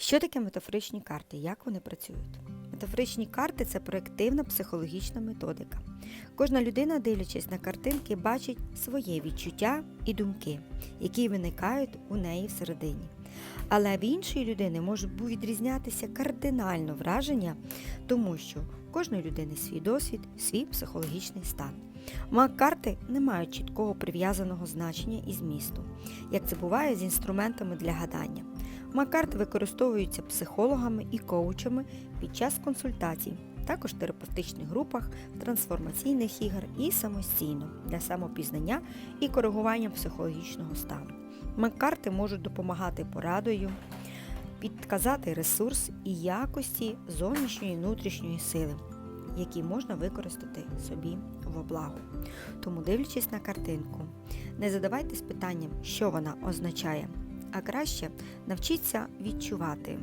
Що таке метафоричні карти? Як вони працюють? Метафоричні карти це проєктивна психологічна методика. Кожна людина, дивлячись на картинки, бачить своє відчуття і думки, які виникають у неї всередині. Але в іншої людини може бу- відрізнятися кардинально враження, тому що у кожної людини свій досвід, свій психологічний стан. Мак-карти не мають чіткого прив'язаного значення і змісту, як це буває з інструментами для гадання. Макарти використовуються психологами і коучами під час консультацій, також в терапевтичних групах, трансформаційних ігор і самостійно для самопізнання і коригування психологічного стану. Макарти можуть допомагати порадою, підказати ресурс і якості зовнішньої і внутрішньої сили, які можна використати собі во благо. Тому, дивлячись на картинку, не задавайтесь питанням, що вона означає, а краще навчіться відчувати